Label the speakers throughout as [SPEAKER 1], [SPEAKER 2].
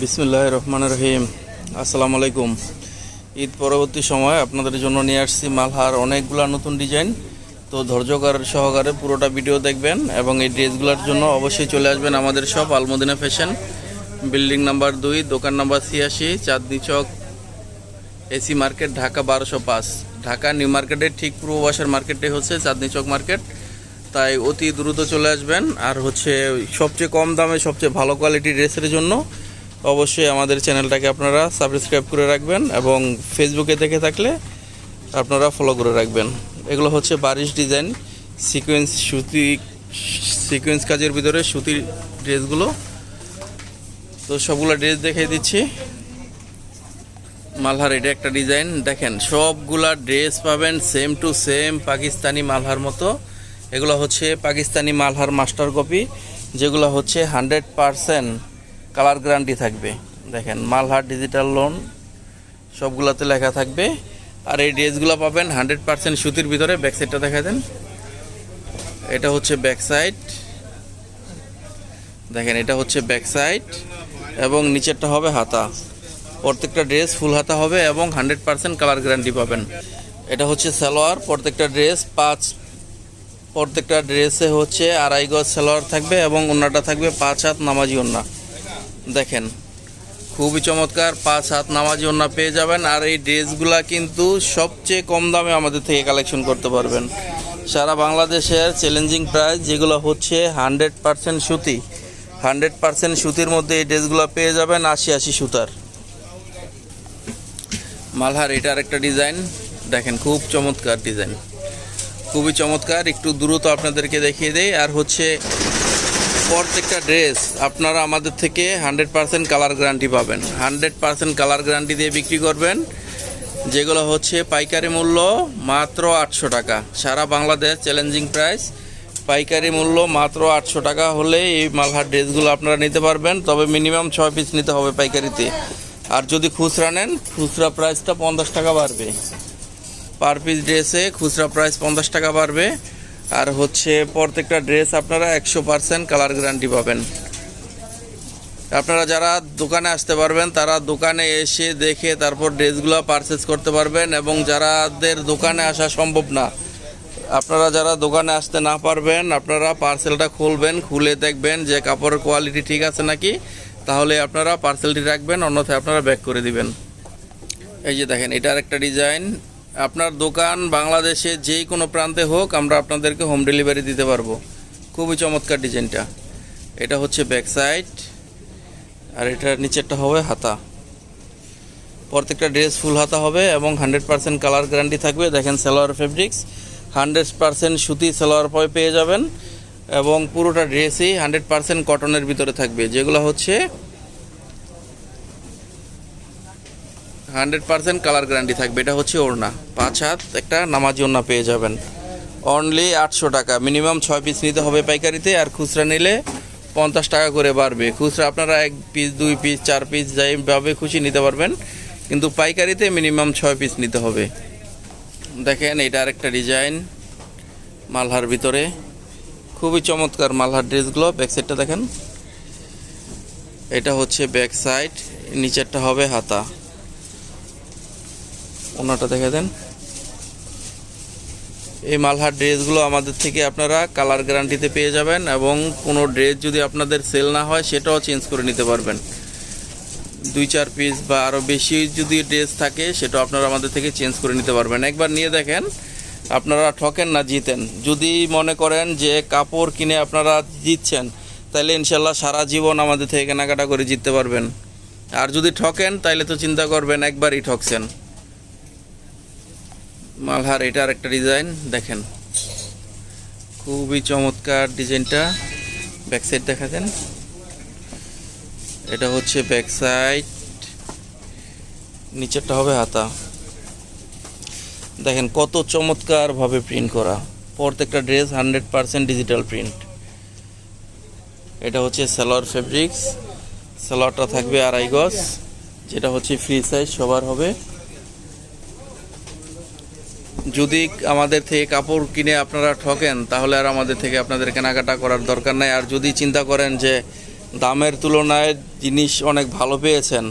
[SPEAKER 1] বিসমুল্লাহ রহমান রহিম। আসসালামু আলাইকুম ঈদ পরবর্তী সময় আপনাদের জন্য নিয়ে আসছি মালহার অনেকগুলা নতুন ডিজাইন। তো ধৈর্যকার সহকারে পুরোটা ভিডিও দেখবেন এবং এই ড্রেসগুলোর জন্য অবশ্যই চলে আসবেন আমাদের সব আলমদিনা ফ্যাশন বিল্ডিং নাম্বার দুই, দোকান নাম্বার ছিয়াশি, চাঁদনি চক, এসি মার্কেট, ঢাকা বারোশো পাঁচ। ঢাকা নিউ মার্কেটের ঠিক পূর্ব বাসার হচ্ছে চাঁদনি চক মার্কেট। তাই অতি দ্রুত চলে আসবেন। আর হচ্ছে সবচেয়ে কম দামে সবচেয়ে ভালো কোয়ালিটির ড্রেসের জন্য অবশ্যই আমাদের চ্যানেলটাকে আপনারা সাবস্ক্রাইব করে রাখবেন এবং ফেসবুকে দেখে থাকলে আপনারা ফলো করে রাখবেন। এগুলো হচ্ছে বারিশ ডিজাইন সিকোয়েন্স সুতি সিকোয়েন্স কাজের ভিতরে সুতির ড্রেসগুলো। তো সবগুলো ড্রেস দেখিয়ে দিচ্ছি। মালহার এটা একটা ডিজাইন দেখেন, সবগুলা ড্রেস পাবেন same to same Pakistani Malhar মতো। এগুলো হচ্ছে পাকিস্তানি মালহার মাস্টার কপি যেগুলো হচ্ছে হান্ড্রেড পারসেন্ট কালার গ্যারান্টি থাকবে। দেখেন, মালহার ডিজিটাল লোন সবগুলোতে লেখা থাকবে। আর এই ড্রেসগুলো পাবেন হান্ড্রেড পারসেন্ট সুতির ভিতরে ব্যাক সাইডটা দেখা দেন। এটা হচ্ছে ব্যাক সাইড দেখেন, এটা হচ্ছে ব্যাক সাইড এবং নিচেরটা হবে হাতা। প্রত্যেকটা ড্রেস ফুল হাতা হবে এবং হান্ড্রেড পার্সেন্ট কালার গ্যারান্টি পাবেন। এটা হচ্ছে সালোয়ার, প্রত্যেকটা ড্রেস পাঁচ প্রত্যেকটা ড্রেসে হচ্ছে আড়াই গজ সালোয়ার থাকবে এবং ওনাটা থাকবে পাঁচ হাত নামাজি ওন্না। দেখেন, খুবই চমৎকার, পাঁচ হাত নামাজি ওন্না পেয়ে যাবেন, আর এই ড্রেসগুলা কিন্তু সবচেয়ে কম দামে আমাদের থেকে কালেকশন করতে পারবেন। সারা বাংলাদেশের চ্যালেঞ্জিং প্রাইস যেগুলো হচ্ছে হান্ড্রেড পার্সেন্ট সুতি। হান্ড্রেড পার্সেন্ট সুতির মধ্যে এই ড্রেসগুলো পেয়ে যাবেন আশি আশি সুতার। মালহার এটার একটা ডিজাইন দেখেন, খুব চমৎকার ডিজাইন খুবই চমৎকার, একটু দ্রুত আপনাদেরকে দেখিয়ে দেই, আর হচ্ছে প্রত্যেকটা ড্রেস আপনারা আমাদের থেকে হান্ড্রেড পার্সেন্ট কালার গ্যারান্টি পাবেন। হান্ড্রেড পার্সেন্ট কালার গ্যারান্টি দিয়ে বিক্রি করবেন। যেগুলো হচ্ছে পাইকারি মূল্য মাত্র আটশো টাকা। সারা বাংলাদেশ চ্যালেঞ্জিং প্রাইস পাইকারি মূল্য মাত্র আটশো টাকা হলে এই মালহার ড্রেসগুলো আপনারা নিতে পারবেন। তবে মিনিমাম ছয় পিস নিতে হবে পাইকারিতে। আর যদি খুচরা নেন, খুচরা প্রাইসটা পঞ্চাশ টাকা বাড়বে। পার পিস ড্রেসে খুচরা প্রাইস পঞ্চাশ টাকা বাড়বে। আর হচ্ছে প্রত্যেকটা ড্রেস আপনারা একশো পার্সেন্ট কালার গ্যারান্টি পাবেন। আপনারা যারা দোকানে আসতে পারবেন, তারা দোকানে এসে দেখে তারপর ড্রেসগুলো পারচেস করতে পারবেন এবং যারাদের দোকানে আসা সম্ভব না, আপনারা যারা দোকানে আসতে না পারবেন, আপনারা পার্সেলটা খুলবেন, খুলে দেখবেন যে কাপড়ের কোয়ালিটি ঠিক আছে নাকি, তাহলে আপনারা পার্সেলটি রাখবেন, অন্যথায় আপনারা ব্যাক করে দিবেন। এই যে দেখেন, এটার একটা ডিজাইন আপনার দোকান বাংলাদেশে যেই কোনো প্রান্তে হোক, আমরা আপনাদেরকে হোম ডেলিভারি দিতে পারব। খুবই চমৎকার ডিজাইনটা। এটা হচ্ছে ব্যাক সাইড আর এটার নিচেরটা হবে হাতা। প্রত্যেকটা ড্রেস ফুল হাতা হবে এবং হান্ড্রেড পার্সেন্ট কালার গ্যারান্টি থাকবে। দেখেন সালোয়ার ফেব্রিক্স হান্ড্রেড পার্সেন্ট সুতি সালোয়ার পয় পেয়ে যাবেন এবং পুরোটা ড্রেসই হান্ড্রেড পার্সেন্ট কটনের ভিতরে থাকবে। যেগুলো হচ্ছে হান্ড্রেড পার্সেন্ট কালার গ্যারান্টি থাকবে। এটা হচ্ছে ওড়না। পাঁচ হাত একটা নামাজি ওড়না পেয়ে যাবেন। অনলি আটশো টাকা। মিনিমাম ছয় পিস নিতে হবে পাইকারিতে আর খুচরা নিলে পঞ্চাশ টাকা করে বাড়বে। খুচরা আপনারা এক পিস দুই পিস চার পিস যাইভাবে খুশি নিতে পারবেন। কিন্তু পাইকারিতে মিনিমাম ছয় পিস নিতে হবে। দেখেন, এটা আরেকটা ডিজাইন মালহার ভিতরে। খুবই চমৎকার মালহার ড্রেসগুলো। ব্যাক সাইডটা দেখেন। এটা হচ্ছে ব্যাক সাইড নিচেরটা হবে হাতা। ওনাটা দেখে দেন। এই মালহার ড্রেসগুলো আমাদের থেকে আপনারা কালার গ্যারান্টিতে পেয়ে যাবেন এবং কোনো ড্রেস যদি আপনাদের সেল না হয়, সেটাও চেঞ্জ করে নিতে পারবেন। দুই, চার পিস বা আরও বেশি যদি ড্রেস থাকে, সেটাও আপনারা আমাদের থেকে চেঞ্জ করে নিতে পারবেন। একবার নিয়ে দেখেন, আপনারা ঠকেন না, জিতেন। যদি মনে করেন যে কাপড় কিনে আপনারা জিতছেন তাহলে ইনশাল্লাহ সারা জীবন আমাদের থেকে কেনাকাটা করে জিততে পারবেন। আর যদি ঠকেন তাহলে তো চিন্তা করবেন, একবারই ঠকছেন। মালহার এটার একটা ডিজাইন, দেখেন। খুবই চমৎকার ডিজাইনটা। ব্যাক সাইড দেখা দেন এটা হচ্ছে ব্যাক সাইড। নিচেরটা হবে হাতা। দেখেন, কত চমৎকারভাবে প্রিন্ট করা। প্রত্যেকটা dress hundred percent digital print. এটা হচ্ছে সালোয়ার ফেব্রিক্স। সালোয়ারটা থাকবে আড়াই গজ। যেটা হচ্ছে ফ্রি সাইজ, সবার হবে। যদি আমাদের থেকে কাপড় কিনে আপনারা ঠকেন, তাহলে আর আমাদের থেকে আপনাদের কেনাকাটা করার দরকার নাই। আর যদি চিন্তা করেন যে দামের তুলনায় জিনিস অনেক ভালো পেয়েছেন,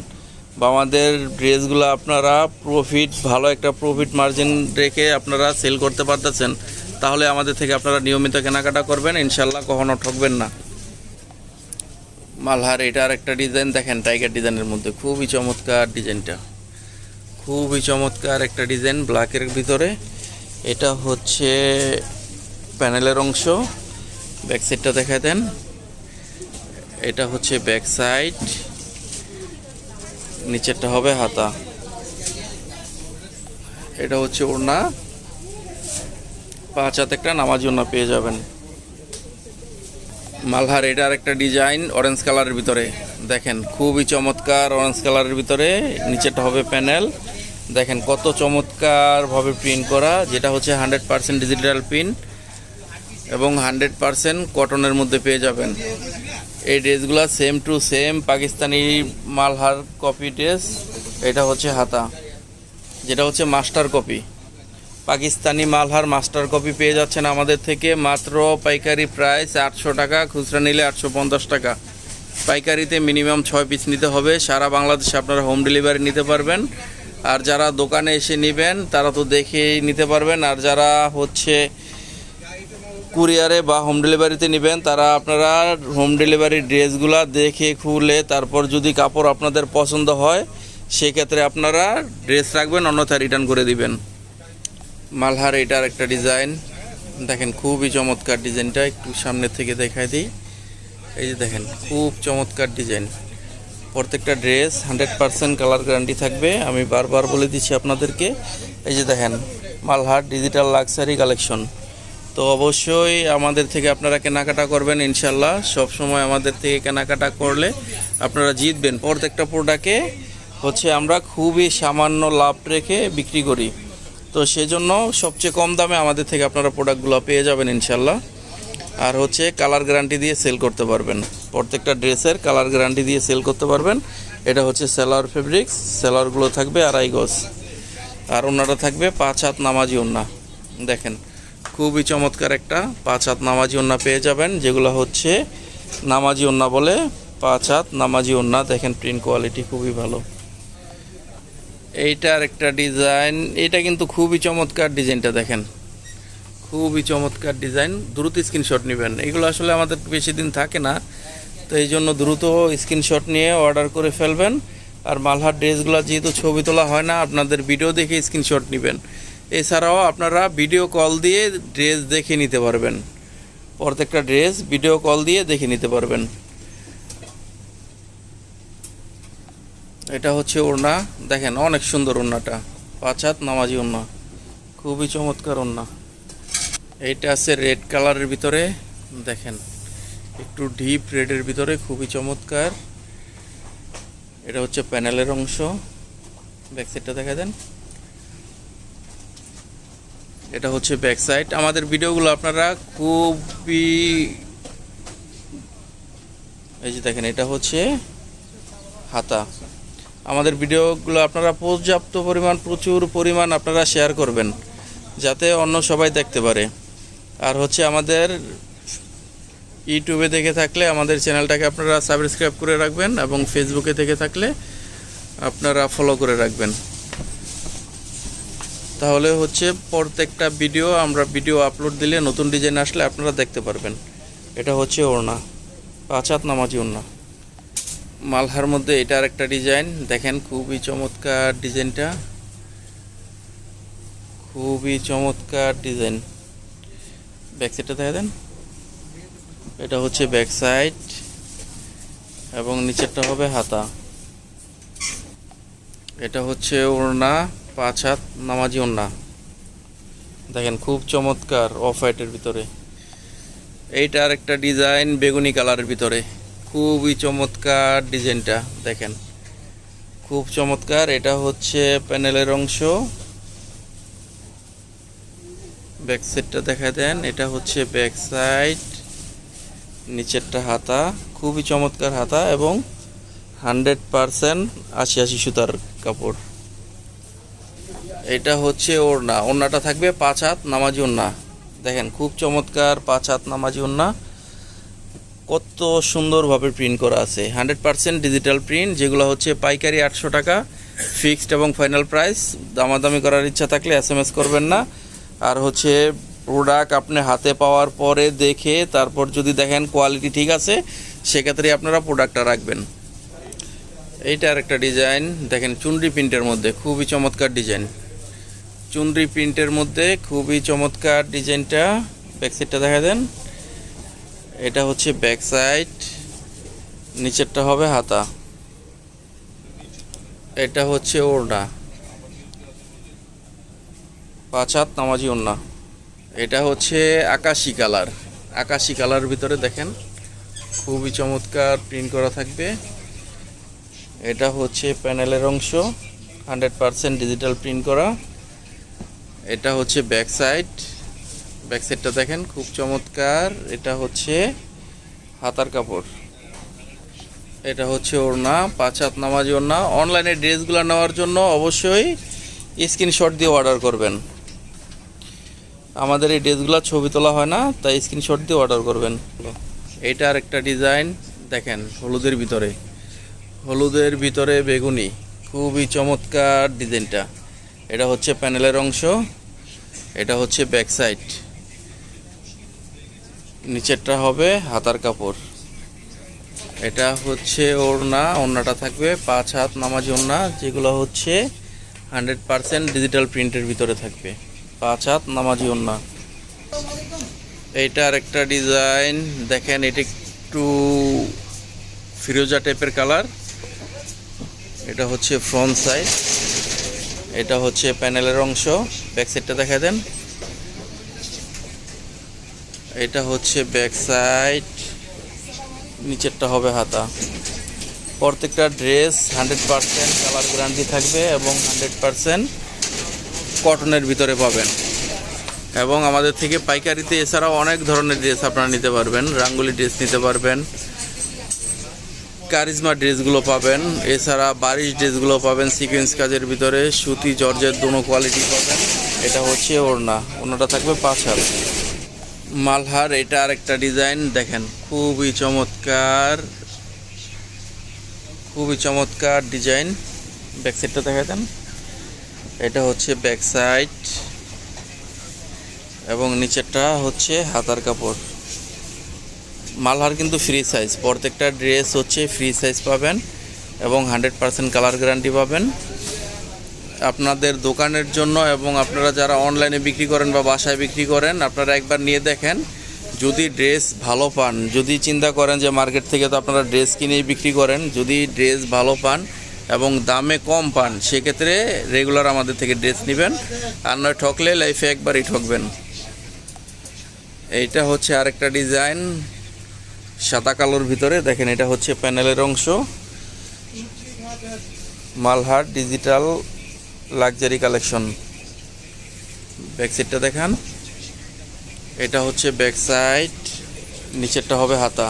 [SPEAKER 1] বা আমাদের ড্রেসগুলো আপনারা প্রফিট ভালো একটা প্রফিট মার্জিন রেখে আপনারা সেল করতে পারতেছেন, তাহলে আমাদের থেকে আপনারা নিয়মিত কেনাকাটা করবেন ইনশাল্লাহ কখনো ঠকবেন না। মালহার এটা আর একটা ডিজাইন দেখেন টাইগার ডিজাইনের মধ্যে। খুবই চমৎকার ডিজাইনটা খুবই চমৎকার একটা ডিজাইন ব্ল্যাকের ভিতরে। এটা হচ্ছে প্যানেলের অংশ। ব্যাক সাইডটা দেখা দেন। এটা হচ্ছে ব্যাক সাইড। নিচেরটা হবে হাতা। এটা হচ্ছে ওড়না। পাঁচ হাত একটা নামাজ ওড়না পেয়ে যাবেন। মালহার এটা আর একটা ডিজাইন অরেঞ্জ কালারের ভিতরে। দেখেন, খুবই চমৎকার অরেঞ্জ কালারের ভিতরে। নিচেটা হবে প্যানেল। দেখেন কত চমৎকারভাবে প্রিন্ট করা, যেটা হচ্ছে হান্ড্রেড পার্সেন্ট ডিজিটাল প্রিন্ট এবং হান্ড্রেড পার্সেন্ট কটনের মধ্যে পেয়ে যাবেন। এই ড্রেসগুলো same to same Pakistani Malhar copy dress এটা হচ্ছে হাতা, যেটা হচ্ছে master copy Pakistani Malhar master copy পেয়ে যাচ্ছেন আমাদের থেকে মাত্র পাইকারি প্রাইস আটশো টাকা, খুচরা নিলে আটশো পঞ্চাশ টাকা। পাইকারিতে মিনিমাম ছয় পিস নিতে হবে, সারা বাংলাদেশে আপনারা হোম ডেলিভারি নিতে পারবেন। আর যারা দোকানে এসে নেবেন, তারা তো দেখেই নিতে পারবেন। আর যারা হচ্ছে কুরিয়ারে বা হোম ডেলিভারিতে নেবেন, তারা আপনারা হোম ডেলিভারি ড্রেসগুলা দেখে, খুলে, তারপর যদি কাপড় আপনাদের পছন্দ হয়, সেক্ষেত্রে আপনারা ড্রেস রাখবেন অন্যথা রিটার্ন করে দিবেন। মালহার এটার একটা ডিজাইন। দেখেন, খুবই চমৎকার ডিজাইনটা, একটু সামনে থেকে দেখাই দিই। এই যে দেখেন, খুব চমৎকার ডিজাইন। প্রত্যেকটা dress hundred percent colour guarantee থাকবে। আমি বারবার বলে দিচ্ছি আপনাদেরকে। এই যে দেখেন মালহাট ডিজিটাল লাক্সারি কালেকশন তো অবশ্যই আমাদের থেকে আপনারা কেনাকাটা করবেন ইনশাল্লাহ সবসময় আমাদের থেকে কেনাকাটা করলে আপনারা জিতবেন। প্রত্যেকটা প্রোডাক্টে হচ্ছে আমরা খুবই সামান্য লাভ রেখে বিক্রি করি। তো সেজন্য সবচেয়ে কম দামে আমাদের থেকে আপনারা প্রোডাক্টগুলো পেয়ে যাবেন ইনশাল্লাহ আর হচ্ছে কালার গ্যারান্টি দিয়ে সেল করতে পারবেন। প্রত্যেকটা ড্রেসের কালার গ্যারান্টি দিয়ে সেল করতে পারবেন। এটা হচ্ছে সেলার ফেব্রিক্স, সেলারগুলো থাকবে আড়াই গজ। আর ওনারা থাকবে পাঁচ হাত নামাজি ওন্না। দেখেন, খুবই চমৎকার একটা পাঁচ হাত নামাজি ওন্না পেয়ে যাবেন, যেগুলো হচ্ছে নামাজি ওন্না বলে পাঁচ হাত নামাজি ওন্না। দেখেন প্রিন্ট কোয়ালিটি খুবই ভালো। এইটার একটা ডিজাইন, এটা কিন্তু খুবই চমৎকার ডিজাইনটা দেখেন। খুবই চমৎকার ডিজাইন দ্রুত স্ক্রিনশট নেবেন। এগুলো আসলে আমাদের বেশি দিন থাকে না, তো এই জন্য দ্রুত স্ক্রিনশট নিয়ে অর্ডার করে ফেলবেন। আর মালহার ড্রেসগুলো যেহেতু ছবি তোলা হয় না, আপনাদের ভিডিও দেখে স্ক্রিনশট নেবেন। এছাড়াও আপনারা ভিডিও কল দিয়ে ড্রেস দেখে নিতে পারবেন। প্রত্যেকটা ড্রেস ভিডিও কল দিয়ে দেখে নিতে পারবেন। এটা হচ্ছে ওড়না। দেখেন, অনেক সুন্দর ওড়নাটা। পাঁচ হাত নামাজি ওড়না। খুবই চমৎকার ওড়না। এইটা আছে রেড কালারের ভিতরে। দেখেন, একটু ডিপ রেডের ভিতরে, খুবই চমৎকার। এটা হচ্ছে প্যানেলের অংশ। ব্যাক সাইডটা দেখা দেন। এটা হচ্ছে ব্যাক সাইড আমাদের ভিডিওগুলো আপনারা খুবই, এই যে দেখেন, এটা হচ্ছে হাতা। আমাদের ভিডিওগুলো আপনারা পর্যাপ্ত পরিমাণ, প্রচুর পরিমাণ আপনারা শেয়ার করবেন, যাতে অন্য সবাই দেখতে পারে। আর হচ্ছে আমাদের ইউটিউবে দেখে থাকলে আমাদের চ্যানেলটাকে আপনারা সাবস্ক্রাইব করে রাখবেন এবং ফেসবুকে দেখে থাকলে আপনারা ফলো করে রাখবেন। তাহলে হচ্ছে প্রত্যেকটা ভিডিও আমরা ভিডিও আপলোড দিলে নতুন ডিজাইন আসলে আপনারা দেখতে পারবেন। এটা হচ্ছে ওড়না পাঁচ হাত নামাজি ওড়না। মালহার মধ্যে এটার একটা ডিজাইন দেখেন খুবই চমৎকার ডিজাইনটা খুবই চমৎকার ডিজাইন ব্যাক সাইডটা দেখা দেন। এটা হচ্ছে ব্যাক সাইড এবং নিচেরটা হবে হাতা। এটা হচ্ছে ওড়না, পাঁচ হাত, নামাজি ওড়না। দেখেন, খুব চমৎকার অফ হোয়াইটের ভিতরে। এইটার একটা ডিজাইন বেগুনি কালারের ভিতরে। খুবই চমৎকার ডিজাইনটা, দেখেন। খুব চমৎকার, এটা হচ্ছে প্যানেলের অংশ। ব্যাক সাইডটা দেখা দেন, এটা হচ্ছে ব্যাক সাইড নিচেরটা হাতা, খুবই চমৎকার হাতা এবং হান্ড্রেড পারসেন্ট আশি আশি সুতার কাপড়। এটা হচ্ছে ওড়না, ওড়নাটা থাকবে পাঁচ হাত নামাজি ওড়না। দেখেন, খুব চমৎকার পাঁচ হাত নামাজি ওড়না। কত সুন্দরভাবে প্রিন্ট করা আছে। হান্ড্রেড পার্সেন্ট ডিজিটাল প্রিন্ট, যেগুলো হচ্ছে পাইকারি আটশো টাকা, ফিক্সড এবং ফাইনাল প্রাইস। দামাদামি করার ইচ্ছা থাকলে এস করবেন না। আর হচ্ছে প্রোডাক্ট আপনি হাতে পাওয়ার পরে দেখে তারপর যদি দেখেন কোয়ালিটি ঠিক আছে, সেক্ষেত্রে আপনারা প্রোডাক্টটা রাখবেন। এইটা আর একটা ডিজাইন দেখেন চুনরি প্রিন্টের মধ্যে খুবই চমৎকার ডিজাইন চুনরি প্রিন্টের মধ্যে খুবই চমৎকার ডিজাইনটা ব্যাক সাইডটা দেখা দেন। এটা হচ্ছে ব্যাক সাইড নিচেরটা হবে হাতা। এটা হচ্ছে ওড়না। পাঁচ হাত নামাজি ওড়না এটা হচ্ছে আকাশি কালার। আকাশি কালার ভিতরে দেখেন, খুবই চমৎকার প্রিন্ট করা থাকবে। এটা হচ্ছে প্যানেলের অংশ, হান্ড্রেড পারসেন্ট ডিজিটাল প্রিন্ট করা। এটা হচ্ছে ব্যাক সাইড। ব্যাক সাইডটা দেখেন, খুব চমৎকার। এটা হচ্ছে হাতার কাপড়। এটা হচ্ছে ওড়না পাঁচ হাত নামাজি ওড়না। অনলাইনে ড্রেসগুলো নেওয়ার জন্য অবশ্যই স্ক্রিনশট দিয়ে অর্ডার করবেন। আমাদের এই ড্রেসগুলো ছবি তোলা হয় না, তাই স্ক্রিনশট দিয়ে অর্ডার করবেন। এইটা আর একটা ডিজাইন দেখেন, হলুদের ভিতরে। হলুদের ভিতরে বেগুনি, খুবই চমৎকার ডিজাইনটা এটা হচ্ছে প্যানেলের অংশ, এটা হচ্ছে ব্যাক সাইড নিচেরটা হবে হাতার কাপড়। এটা হচ্ছে ওড়না, ওড়নাটা থাকবে পাঁচ হাত নামাজি ওড়না, যেগুলো হচ্ছে হান্ড্রেড পারসেন্ট ডিজিটাল প্রিন্টের ভিতরে থাকবে। পাঁচ হাত, নামাজি ওড়না এইটা আর একটা ডিজাইন, দেখেন এটা একটু ফিরোজা টাইপের কালার এটা হচ্ছে ফ্রন্ট সাইড এটা হচ্ছে প্যানেলের অংশ। ব্যাক সাইডটা দেখা দেন। এটা হচ্ছে ব্যাক সাইড নিচেরটা হবে হাতা। প্রত্যেকটা dress hundred percent colour guarantee থাকবে এবং হান্ড্রেড পারসেন্ট কটনের ভিতরে পাবেন। এবং আমাদের থেকে পাইকারিতে এছাড়াও অনেক ধরনের ড্রেস আপনারা নিতে পারবেন। রাঙ্গুলি ড্রেস নিতে পারবেন। কারিজমা ড্রেসগুলো পাবেন। এছাড়া বারিশ ড্রেসগুলো পাবেন সিকোয়েন্স কাজের ভিতরে। সুতি জর্জের দুনো কোয়ালিটি পাবেন। এটা হচ্ছে ওড়না। ওড়নাটা থাকবে পাঁচ মালহার, এটা আরেকটা ডিজাইন দেখেন, খুবই চমৎকার। খুবই চমৎকার ডিজাইন ব্যাক সাইডটা দেখা এটা হচ্ছে ব্যাক সাইড এবং নিচেরটা হচ্ছে হাতার কাপড়। মালহার কিন্তু ফ্রি সাইজ প্রত্যেকটা ড্রেস হচ্ছে ফ্রি সাইজ পাবেন এবং হান্ড্রেড পারসেন্ট কালার গ্যারান্টি পাবেন। আপনাদের দোকানের জন্য এবং আপনারা যারা অনলাইনে বিক্রি করেন বা বাসায় বিক্রি করেন, আপনারা একবার নিয়ে দেখেন। যদি ড্রেস ভালো পান, যদি চিন্তা করেন যে মার্কেট থেকে তো আপনারা ড্রেস কিনেই বিক্রি করেন, যদি ড্রেস ভালো পান এবং দামে কম পান, সেক্ষেত্রে রেগুলার আমাদের থেকে ড্রেস নেবেন। আর নয়, ঠকলে লাইফে একবারই ঠকবেন। এইটা হচ্ছে আরেকটা ডিজাইন সাদা কালোর ভিতরে, দেখেন এটা হচ্ছে প্যানেলের অংশ। Malhar digital luxury collection back সাইডটা দেখান। এটা হচ্ছে ব্যাক সাইড নিচেরটা হবে হাতা।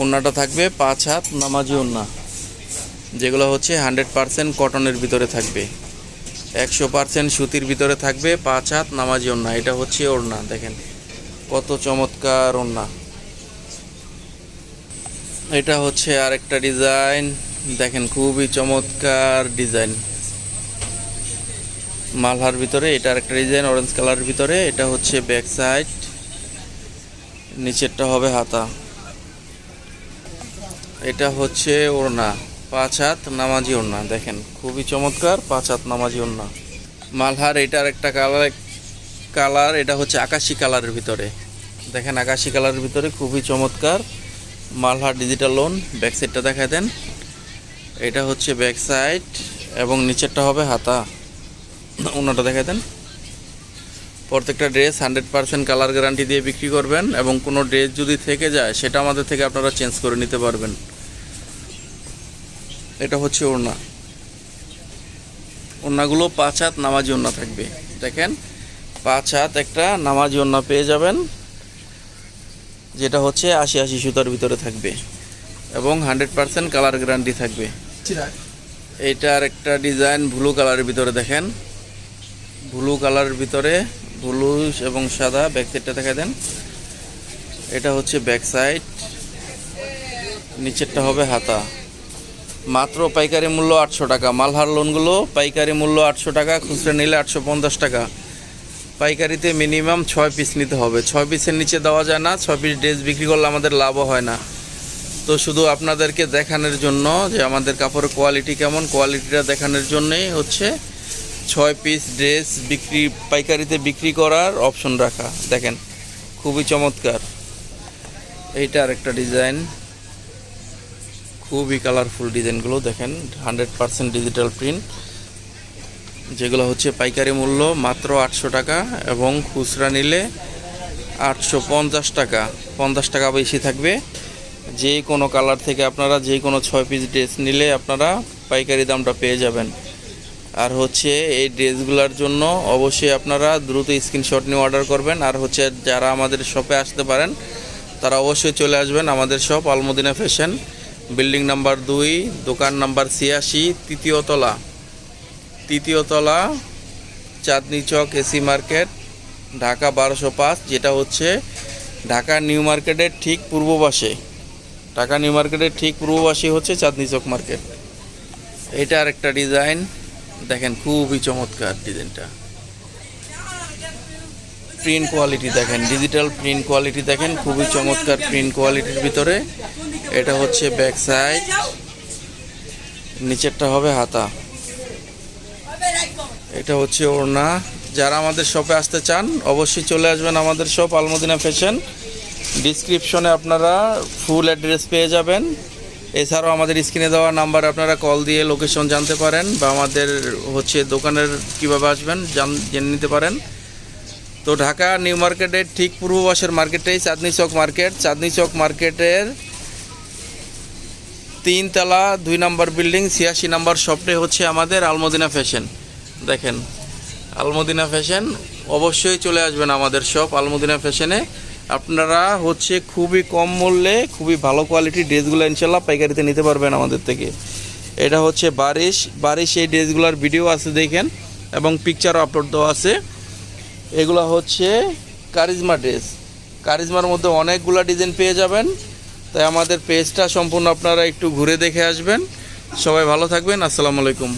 [SPEAKER 1] ওড়নাটা থাকবে পাঁচ হাত, নামাজি ওড়না যেগুলো হচ্ছে হান্ড্রেড পারসেন্ট কটনের ভিতরে থাকবে। একশো পারসেন্ট সুতির ভিতরে থাকবে, পাঁচ হাত নামাজি ওড়না, এটা হচ্ছে ওড়না, দেখেন। কত চমৎকার ওড়না। এটা হচ্ছে আরেকটা ডিজাইন, দেখেন খুবই চমৎকার ডিজাইন। মালহার ভিতরে এটা আরেকটা ডিজাইন অরেঞ্জ কালারের ভিতরে, এটা হচ্ছে ব্যাক সাইড নিচেরটা হবে হাতা। এটা হচ্ছে ওড়না। পাঁচ হাত নামাজি ওড়না, দেখেন, খুবই চমৎকার, পাঁচ হাত নামাজি ওড়না। মালহার এটার একটা কালার কালার, এটা হচ্ছে আকাশি কালারের ভিতরে। দেখেন, আকাশি কালারের ভিতরে খুবই চমৎকার। মালহার ডিজিটাল লোন ব্যাক সাইডটা দেখা দেন। এটা হচ্ছে ব্যাক সাইড এবং নিচেরটা হবে হাতা। ওনাটা দেখা দেন। প্রত্যেকটা dress hundred percent colour guarantee দিয়ে বিক্রি করবেন এবং কোনো ড্রেস যদি থেকে যায়, সেটা আমাদের থেকে আপনারা চেঞ্জ করে নিতে পারবেন। এটা হচ্ছে ওড়না। ওড়নাগুলো পাঁচ হাত নামাজি ওড়না থাকবে। দেখেন, পাঁচ হাত একটা নামাজি ওড়না পেয়ে যাবেন, যেটা হচ্ছে আশি আশি সুতার ভিতরে থাকবে এবং হান্ড্রেড পারসেন্ট কালার গ্যারান্টি থাকবে। এইটার একটা ডিজাইন, ব্লু কালারের ভিতরে দেখেন। ব্লু কালারের ভিতরে ব্লু এবং সাদা ব্যাক সাইডটা দেখা দেন। এটা হচ্ছে ব্যাক সাইড, নিচেরটা হবে হাতা। মাত্র পাইকারি মূল্য আটশো টাকা। মালহার লোনগুলো পাইকারি মূল্য আটশো টাকা, খুচরা নিলে আটশো পঞ্চাশ টাকা। পাইকারিতে মিনিমাম ছয় পিস নিতে হবে। ছয় পিসের নিচে দেওয়া যায় না, ছয় পিস ড্রেস বিক্রি করলে আমাদের লাভও হয় না। তো শুধু আপনাদেরকে দেখানোর জন্য যে আমাদের কাপড়ের কোয়ালিটি কেমন, কোয়ালিটিটা দেখানোর জন্যই হচ্ছে ছয় পিস ড্রেস বিক্রি, পাইকারিতে বিক্রি করার অপশন রাখা। দেখেন, খুবই চমৎকার। এইটা আরেকটা ডিজাইন। খুবই কালারফুল ডিজাইনগুলো দেখেন হান্ড্রেড পারসেন্ট ডিজিটাল প্রিন্ট যেগুলো হচ্ছে পাইকারি মূল্য মাত্র আটশো টাকা এবং খুচরা নিলে আটশো পঞ্চাশ টাকা। পঞ্চাশ টাকা বেশি থাকবে। যে কোনো কালার থেকে আপনারা যে কোনো ছয় পিস ড্রেস নিলে আপনারা পাইকারি দামটা পেয়ে যাবেন। আর হচ্ছে এই ড্রেসগুলোর জন্য অবশ্যই আপনারা দ্রুত স্ক্রিনশট নিয়ে অর্ডার করবেন। আর হচ্ছে যারা আমাদের শপে আসতে পারেন, তারা অবশ্যই চলে আসবেন আমাদের shop Al Madina fashion building number দুই, দোকান নাম্বার ছিয়াশি, তৃতীয় তলা। তৃতীয় তলা, চাঁদনি চক এসি মার্কেট, ঢাকা বারোশো পাঁচ, যেটা হচ্ছে ঢাকা নিউ মার্কেটের ঠিক পূর্ব পাশে। ঢাকা নিউ মার্কেটের ঠিক পূর্ব পাশে হচ্ছে চাঁদনি চক মার্কেট। এটা আরেকটা ডিজাইন। দেখেন, খুবই চমৎকার ডিজাইনটা। প্রিন্ট কোয়ালিটি দেখেন ডিজিটাল প্রিন্ট কোয়ালিটি দেখেন, খুবই চমৎকার প্রিন্ট কোয়ালিটির ভিতরে। এটা হচ্ছে ব্যাক সাইড নিচেরটা হবে হাতা। এটা হচ্ছে ওড়না। যারা আমাদের শপে আসতে চান, অবশ্যই চলে আসবেন আমাদের শপ আলমদিনা ফ্যাশন ডিসক্রিপশনে আপনারা ফুল অ্যাড্রেস পেয়ে যাবেন। এছাড়াও আমাদের স্ক্রিনে দেওয়া নাম্বার আপনারা কল দিয়ে লোকেশন জানতে পারেন, বা আমাদের হচ্ছে দোকানের কীভাবে আসবেন, জান জেনে নিতে পারেন। তো ঢাকা নিউ মার্কেটের ঠিক পূর্ব পাশের মার্কেটেই চাঁদনি চক মার্কেট। চাঁদনি চক মার্কেটের তিনতলা দুই নম্বর বিল্ডিং, ছিয়াশি নম্বর শপটাই হচ্ছে আমাদের আলমদিনা ফ্যাশন। দেখেন, আলমদিনা ফ্যাশন অবশ্যই চলে আসবেন আমাদের শপ আলমদিনা ফ্যাশনে। আপনারা হচ্ছে খুবই কম মূল্যে খুবই ভালো কোয়ালিটির ড্রেসগুলো ইনশাল্লাহ পাইকারিতে নিতে পারবেন আমাদের থেকে। এটা হচ্ছে বারিশ বারিশ এই ড্রেসগুলোর ভিডিও আছে দেখেন, এবং পিকচারও আপলোড দেওয়া আছে। এগুলো হচ্ছে কারিজমা ড্রেস। কারিজমার মধ্যে অনেকগুলো ডিজাইন পেয়ে যাবেন। তাই আমাদের পেজটা সম্পূর্ণ আপনারা একটু ঘুরে দেখে আসবেন। সবাই ভালো থাকবেন। আসসালামু আলাইকুম।